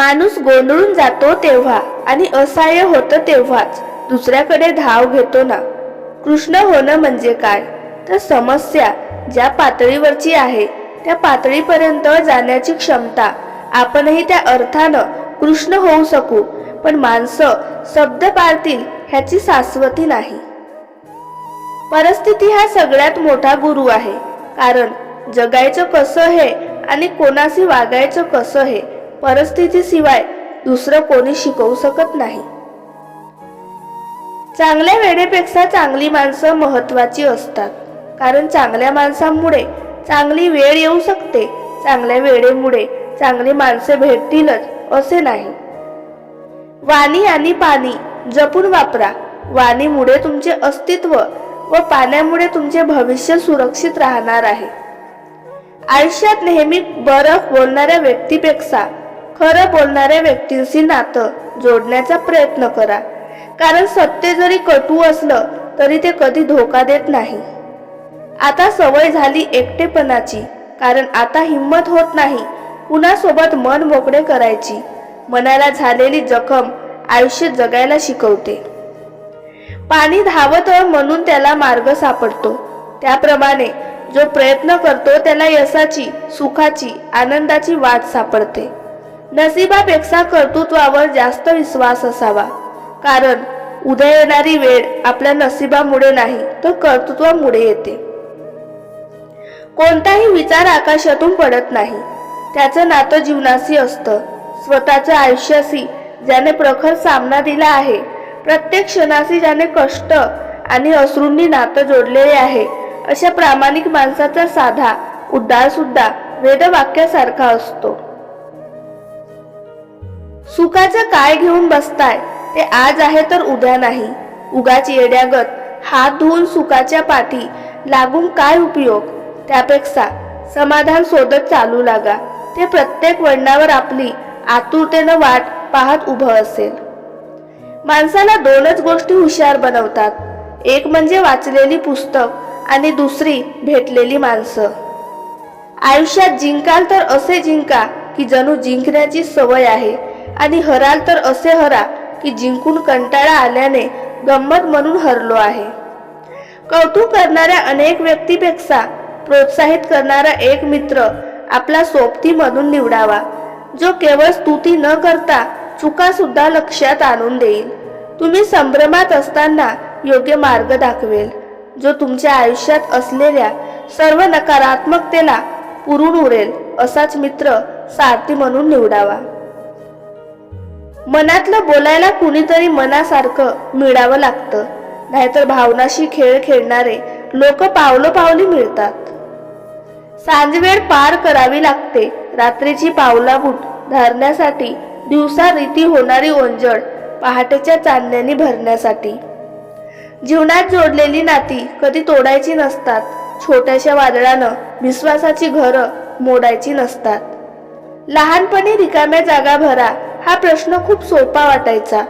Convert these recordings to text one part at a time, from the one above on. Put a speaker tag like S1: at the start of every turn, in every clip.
S1: माणूस गोंधळून जातो तेव्हा आणि असहाय्य होतं तेव्हाच. दुसऱ्याकडे धाव घेतो ना. कृष्ण होणं म्हणजे काय? तर समस्या ज्या पातळीवरची आहे त्या पातळीपर्यंत जाण्याची क्षमता. आपणही त्या अर्थानं कृष्ण होऊ शकू पण माणसं शब्द पाळतील ह्याची शाश्वती नाही. परिस्थिती हा सगळ्यात मोठा गुरु आहे. कारण जगायचं कसं हे आणि कोणाशी वागायचं कसं हे परिस्थितीशिवाय दुसरं कोणी शिकवू शकत नाही. चांगल्या वेळेपेक्षा चांगली माणसं महत्वाची असतात. कारण चांगल्या माणसांमुळे चांगली वेळ येऊ शकते. चांगल्या वेळेमुळे चांगली माणसे भेटतीलच असे नाही. वाणी आणि पाणी जपून वापरा. वाणीमुळे तुमचे अस्तित्व व पाण्यामुळे तुमचे भविष्य सुरक्षित राहणार आहे. आयुष्यात नेहमी बरं बोलणाऱ्या व्यक्तीपेक्षा खरं बोलणाऱ्या व्यक्तींशी नातं जोडण्याचा प्रयत्न करा. कारण सत्य जरी कटू असलं तरी ते कधी धोका देत नाही. आता सवय झाली एकटेपणाची कारण आता हिंमत होत नाही कुणासोबत मन मोकळे करायची. मनाला झालेली जखम आयुष्य जगायला शिकवते. पाणी धावत म्हणून त्याला मार्ग सापडतो. त्याप्रमाणे जो प्रयत्न करतो त्याला यशाची सुखाची आनंदाची वाट सापडते. नसिबापेक्षा कर्तृत्वावर जास्त विश्वास असावा. कारण उद्या येणारी वेळ आपल्या नसिबामुळे नाही तर कर्तृत्वामुळे येते. कोणताही विचार आकाशातून पडत नाही. त्याचं नातं जीवनाशी असतं. स्वतःच्या आयुष्याशी ज्याने प्रखर सामना दिला आहे प्रत्येक क्षणाशी ज्याने कष्ट आणि अश्रूंनी नातं जोडलेले आहे अशा प्रामाणिक माणसाचा साधा उद्धार सुद्धा वेदवाक्यासारखा असतो. सुखाचं काय घेऊन बसताय? ते आज आहे तर उद्या नाही. उगाच येड्यागत हात धुवून सुखाच्या पाठी लागून काय उपयोग? त्यापेक्षा समाधान शोधत चालू लागा. ते प्रत्येक वळणावर आपली आतुरतेनं वाट पाहत उभं असेल. माणसाला दोनच गोष्टी हुशार बनवतात. एक म्हणजे वाचलेली पुस्तक आणि दुसरी भेटलेली माणसं. आयुष्यात जिंकाल तर असे जिंका की जणू जिंकण्याची सवय आहे. आणि हराल तर असे हरा की जिंकून कंटाळा आल्याने गंमत म्हणून हरलो आहे. कौतुक करणाऱ्या अनेक व्यक्तीपेक्षा प्रोत्साहित करणारा एक मित्र आपला सोबतीमधून निवडावा. जो केवळ स्तुती न करता चुका सुद्धा लक्षात आणून देईल. तुम्ही संभ्रमात असताना योग्य मार्ग दाखवेल. जो तुमच्या आयुष्यात असलेल्या सर्व नकारात्मकतेला पुरून उरेल असाच मित्र सारथी म्हणून निवडावा. मनातलं बोलायला कुणीतरी मनासारखं मिळावं लागतं. नाहीतर भावनाशी खेळ खेळणारे लोक पावलं पावली मिळतात. सांजवेळ पार करावी लागते. रात्रीची पावलाबूट धरण्यासाठी दिवसा रीती होणारी ओंजळ पहाटेच्या चांदण्यानी भरण्यासाठी. जीवनात जोडलेली नाती कधी तोडायची नसतात. छोट्याशा वादळानं विश्वासाची घरं मोडायची नसतात. लहानपणी रिकाम्या जागा भरा हा प्रश्न खूप सोपा वाटायचा.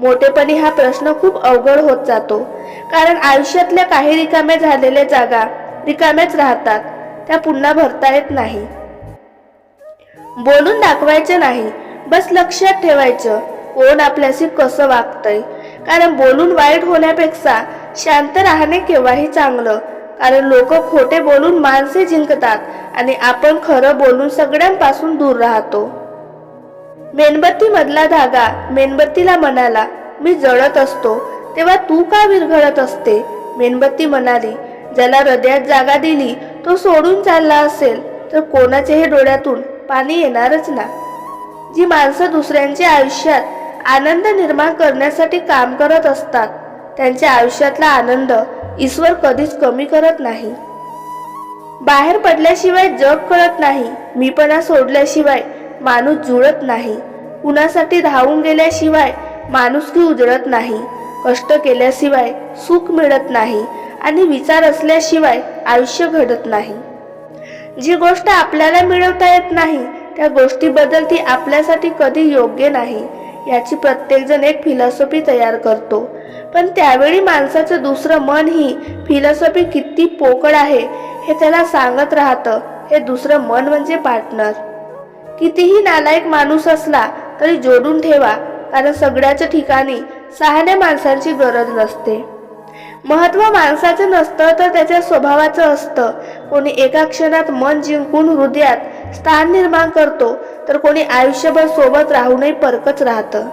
S1: मोठेपणी हा प्रश्न खूप अवघड होत जातो. कारण आयुष्यातल्या काही रिकाम्या झालेल्या जागा रिकाम्याच राहतात. त्या पुन्हा भरता येत नाही. बोलून दाखवायचं नाही. बस लक्षात ठेवायचं कोण आपल्याशी कसं वागतंय? कारण बोलून वाईट होण्यापेक्षा शांत राहणे केव्हाही चांगलं. कारण लोक खोटे बोलून माणसे जिंकतात आणि आपण खरं बोलून सगळ्यांपासून दूर राहतो. मेणबत्ती मधला धागा मेणबत्तीला म्हणाला मी जळत असतो. तेव्हा तू का विरघळत असते? मेणबत्ती म्हणाली ज्याला हृदयात जागा दिली तो सोडून चालला असेल तर कोणाच्याही डोळ्यातून पाणी येणारच ना? जी माणसं दुसऱ्यांच्या आयुष्यात आनंद निर्माण करण्यासाठी काम करत असतात त्यांच्या आयुष्यातला आनंद ईश्वर कधीच कमी करत नाही. बाहेर पडल्याशिवाय जग कळत नाही. मीपणा सोडल्याशिवाय माणूस जुळत नाही. कुणासाठी धावून गेल्याशिवाय माणुसकी उजळत नाही. कष्ट केल्याशिवाय सुख मिळत नाही आणि विचार असल्याशिवाय आयुष्य घडत नाही. जी गोष्ट आपल्याला मिळवता येत नाही त्या गोष्टीबद्दल ती आपल्यासाठी कधी योग्य नाही याची प्रत्येकजण एक फिलॉसॉफी तयार करतो. पण त्यावेळी माणसाचं दुसरं मन ही फिलॉसॉफी किती पोकळ आहे हे त्याला सांगत राहतं. हे दुसरं मन म्हणजे पार्टनर कितीही नालायक माणूस असला तरी जोडून ठेवा कारण सगळ्याच्या ठिकाणी सहाण्या माणसांची गरज नसते. महत्त्व माणसाचं नसतं तर त्याच्या स्वभावाचं असतं. कोणी एका क्षणात मन जिंकून हृदयात स्थान निर्माण करतो तर कोणी आयुष्यभर सोबत राहूनही परकच राहतं.